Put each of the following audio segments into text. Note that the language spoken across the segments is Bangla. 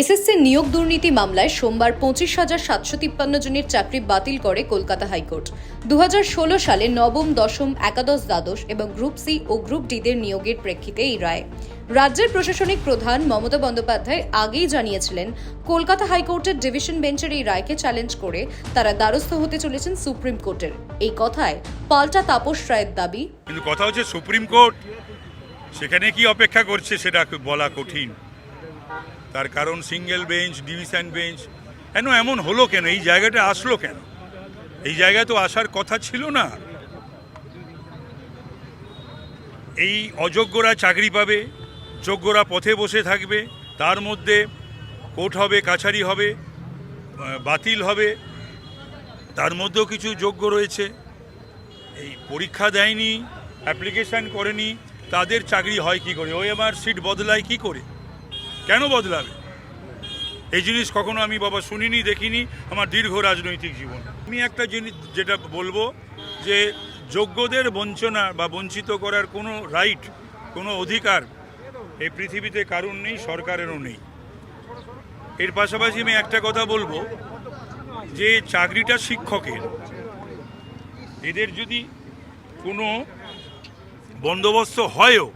এসএসসি নিয়োগ দুর্নীতি মামলায় সোমবার পঁচিশ হাজার সাতশো তিপ্পান্ন জনের চাকরি বাতিল করে কলকাতা হাইকোর্ট। দুহাজার ষোলো সালে নবম, দশম, একাদশ দ্বাদশ এবং গ্রুপ সি ও গ্রুপ ডিদের নিয়োগের প্রেক্ষিতে এই রায়। রাজ্যের প্রশাসনিক প্রধান মমতা বন্দ্যোপাধ্যায় আগেই জানিয়েছিলেন, কলকাতা হাইকোর্টের ডিভিশন বেঞ্চের এই রায়কে চ্যালেঞ্জ করে তারা দ্বারস্থ হতে চলেছেন সুপ্রিম কোর্টের। এই কথায় পাল্টা তাপস রায়ের দাবি, কিন্তু কথা হচ্ছে সুপ্রিম কোর্ট সেখানে কি অপেক্ষা করছে সেটা বলা কঠিন। তার কারণ সিঙ্গেল বেঞ্চ, ডিভিশন বেঞ্চ। কেন এমন হলো কেন? এই জায়গাটা আসলো কেন? এই জায়গায় তো আসার কথা ছিল না। এই অযোগ্যরা চাকরি পাবে, যোগ্যরা পথে বসে থাকবে, তার মধ্যে কোর্ট হবে, কাছারি হবে বাতিল হবে, তার মধ্যেও কিছু যোগ্য রয়েছে। এই পরীক্ষা দেয়নি, অ্যাপ্লিকেশান করেনি, তাদের চাকরি হয় কি করে? ওএমআর সিট বদলায় কি করে? কেন বদলাবে? এই জিনিস কখনো আমি বাবা শুনিনি, দেখিনি, আমার দীর্ঘ রাজনৈতিক জীবন। আমি একটা জিনিস যেটা বলব যে যোগ্যদের বঞ্চনা বা বঞ্চিত করার কোনো রাইট কোনো অধিকার এই পৃথিবীতে কারণ নেই, সরকারেরও নেই। এর পাশাপাশি আমি একটা কথা বলব যে চাকরিটা শিক্ষকের। এদের যদি কোনো বন্দোবস্ত হয়ও,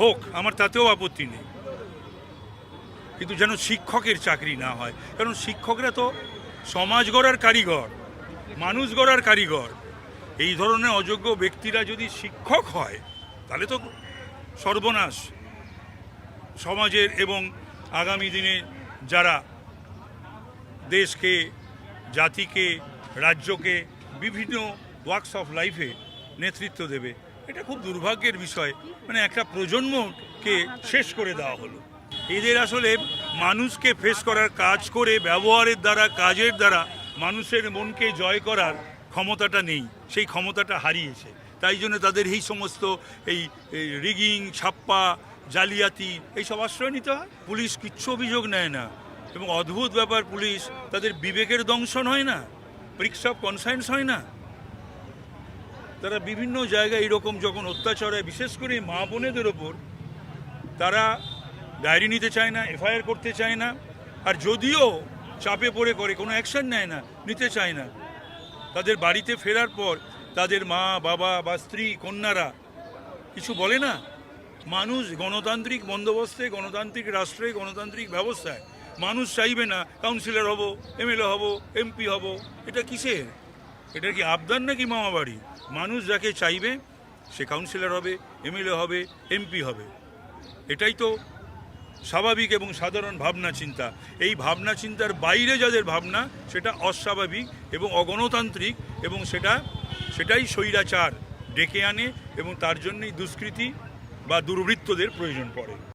হোক, আমার তাতেও আপত্তি নেই। কিন্তু যেন শিক্ষকের চাকরি না হয়। কারণ শিক্ষকরা তো সমাজ গড়ার কারিগর, মানুষ গড়ার কারিগর। এই ধরনের অযোগ্য ব্যক্তিরা যদি শিক্ষক হয়, তাহলে তো সর্বনাশ। সমাজের এবং আগামী দিনে যারা দেশকে, জাতিকে, রাজ্যকে বিভিন্ন ওয়ার্কস অফ লাইফে নেতৃত্ব দেবে, এটা খুব দুর্ভাগ্যের বিষয়। মানে একটা প্রজন্মকে শেষ করে দেওয়া হলো। এদের আসলে মানুষকে ফেস করার কাজ করে, ব্যবহারের দ্বারা, কাজের দ্বারা মানুষের মনকে জয় করার ক্ষমতাটা নেই। সেই ক্ষমতাটা হারিয়েছে। তাই জন্য তাদের এই সমস্ত এই রিগিং ছাপ্পা, জালিয়াতি এইসব আশ্রয় নিতে হয়। পুলিশ কিচ্ছু অভিযোগ নেয় না। এবং অদ্ভুত ব্যাপার, পুলিশ তাদের বিবেকের দংশন হয় না। প্রিক্স অফ কনসায়েন্স হয় না। তারা বিভিন্ন জায়গায় এরকম যখন অত্যাচার হয় বিশেষ করে মা বোনেদের ওপর, তারা ডায়েরি নিতে চায় না, এফআইআর করতে চায় না, আর যদিও চাপে পড়ে করে, কোনো অ্যাকশন নেয় না, নিতে চায় না। তাদের বাড়িতে ফেরার পর তাদের মা, বাবা বা স্ত্রী, কন্যারা কিছু বলে না? মানুষ গণতান্ত্রিক বন্দোবস্তে, গণতান্ত্রিক রাষ্ট্রে, গণতান্ত্রিক ব্যবস্থায়। মানুষ চাইবে না, কাউন্সিলর হব, এমএলএ হব, এমপি হব। এটা কিসের? এটা কি আবদার নাকি মামাবাড়ি? মানুষ যাকে চাইবে, সে কাউন্সিলর হবে, এমএলএ হবে, এমপি হবে। এটাই তো স্বাভাবিক এবং সাধারণ ভাবনা চিন্তা। এই ভাবনা চিন্তার বাইরে যাদের ভাবনা, সেটা অস্বাভাবিক এবং অগণতান্ত্রিক এবং সেটা, সেটাই স্বৈরাচার ডেকে আনে এবং তার জন্যই দুষ্কৃতি বা দুর্বৃত্তদের প্রয়োজন পড়ে।